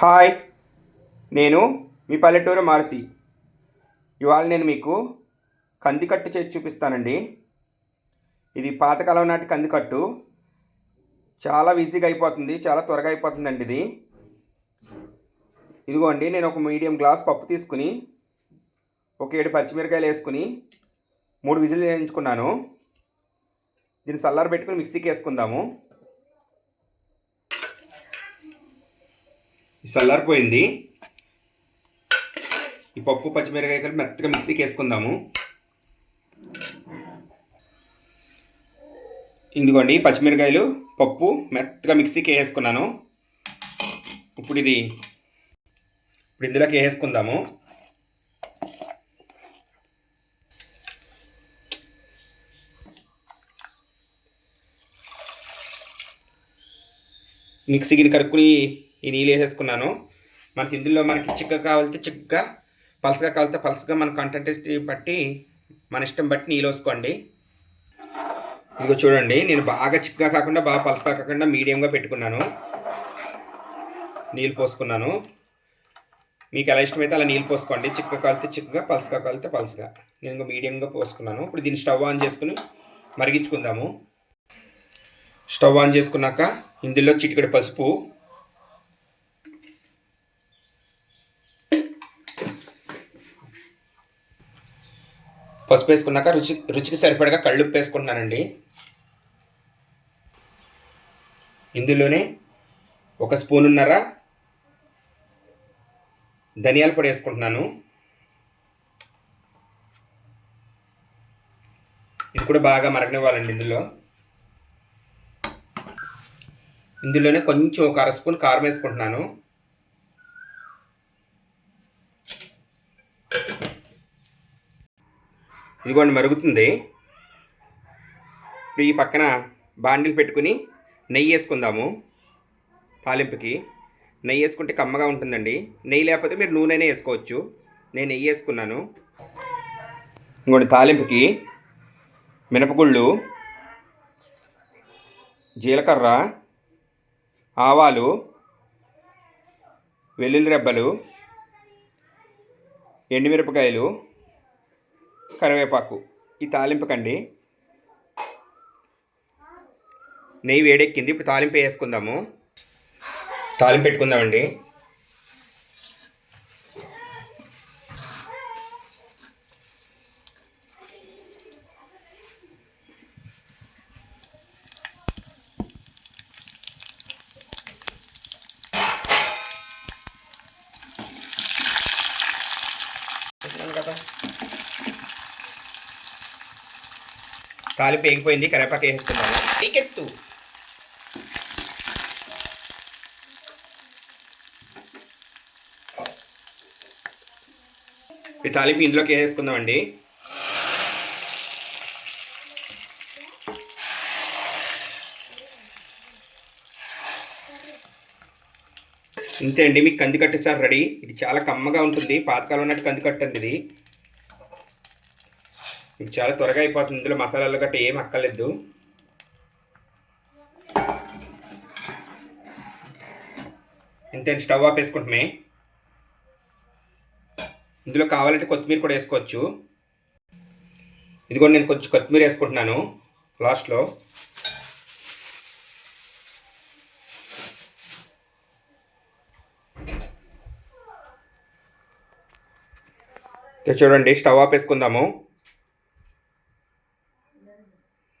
Hi నేను మీ పల్లెటూరు మారుతి. ఇవాళ నేను మీకు కందికట్టు చేసి చూపిస్తానండి. ఇది పాతకాలం నాటి కందికట్టు. చాలా ఈజీగా అయిపోతుంది చాలా త్వరగా అయిపోతుందండి ఇది. ఇదిగోండి నేను ఒక మీడియం గ్లాస్ పప్పు తీసుకుని ఒక ఏడు పచ్చిమిరకాయలు వేసుకుని మూడు విజిల్ వేయించుకున్నాను. దీన్ని సల్లారు పెట్టుకుని మిక్సీకి వేసుకుందాము. చల్లారిపోయింది ఈ పప్పు పచ్చిమిరకాయ కలిపి మెత్తగా మిక్సీకి వేసుకుందాము. ఇదిగోండి పచ్చిమిరకాయలు పప్పు మెత్తగా మిక్సీకి వేసుకున్నాను. ఇప్పుడు ఇది ఇప్పుడు ఇందులోకి వేసుకుందాము. మిక్సీకి కలుపుకుని ఈ నీళ్ళు వేసేసుకున్నాను. మనకి ఇందులో మనకి చిక్కగా కావాలితే చిక్కగా పలసగా కావాలితే పలసగా మన కంటెంట్ బట్టి మన ఇష్టం బట్టి నీళ్ళు వేసుకోండి. ఇదిగో చూడండి నేను బాగా చిక్కగా కాకుండా బాగా పలసగా కాకుండా మీడియంగా పెట్టుకున్నాను. నీళ్ళు పోసుకున్నాను. మీకు ఎలా ఇష్టమైతే అలా నీళ్ళు పోసుకోండి. చిక్క కాలితే చిక్కగా పలసగా కాలితే పలసగా. నేను ఇంకా మీడియంగా పోసుకున్నాను. ఇప్పుడు దీన్ని స్టవ్ ఆన్ చేసుకుని మరిగించుకుందాము. స్టవ్ ఆన్ చేసుకున్నాక ఇందులో చిటికడి పసుపు పసుపు వేసుకున్నాక రుచి రుచికి సరిపడగా కళ్ళుప్పు వేసుకుంటున్నానండి. ఇందులోనే ఒక స్పూన్ ఉన్నర ధనియాల పొడి వేసుకుంటున్నాను. ఇది కూడా బాగా మరగనివ్వాలండి ఇందులో. ఇందులోనే కొంచెం ఒక అర స్పూన్ కారం వేసుకుంటున్నాను. ఇదిగోండి మరుగుతుంది. ఇప్పుడు ఈ పక్కన బాండిల్ పెట్టుకుని నెయ్యి వేసుకుందాము తాలింపుకి. నెయ్యి వేసుకుంటే కమ్మగా ఉంటుందండి. నెయ్యి లేకపోతే మీరు నూనెనే వేసుకోవచ్చు. నేను నెయ్యి వేసుకున్నాను. ఇంకోటి తాలింపుకి మినపగుళ్ళు జీలకర్ర ఆవాలు వెల్లుల్లి రెబ్బలు ఎండుమిరపకాయలు కరివేపాకు. ఈ తాలింపుకండి. నెయ్యి వేడెక్కింది. ఇప్పుడు తాలింపు వేసుకుందాము. తాలింపు పెట్టుకుందామండి. కదా తాలింపు వేగిపోయింది కరివేపాకు వేసుకుందాము ఎత్తు ఈ తాలింపు ఇందులోకి వేసుకుందామండి ఇంతే అండి మీకు కందికట్టు సార్ రెడీ. ఇది చాలా కమ్మగా ఉంటుంది పాతకాలం ఉన్నట్టు కందికట్టు అండి ఇది. మీకు చాలా త్వరగా అయిపోతుంది. ఇందులో మసాలాలు గట్ట ఏం అక్కర్లేదు. ఇంతే స్టవ్ ఆఫ్ వేసుకుంటున్నాయి ఇందులో కావాలంటే కొత్తిమీర కూడా వేసుకోవచ్చు. ఇదిగో నేను కొంచెం కొత్తిమీర వేసుకుంటున్నాను లాస్ట్లో. చూడండి స్టవ్ ఆఫ్ వేసుకుందాము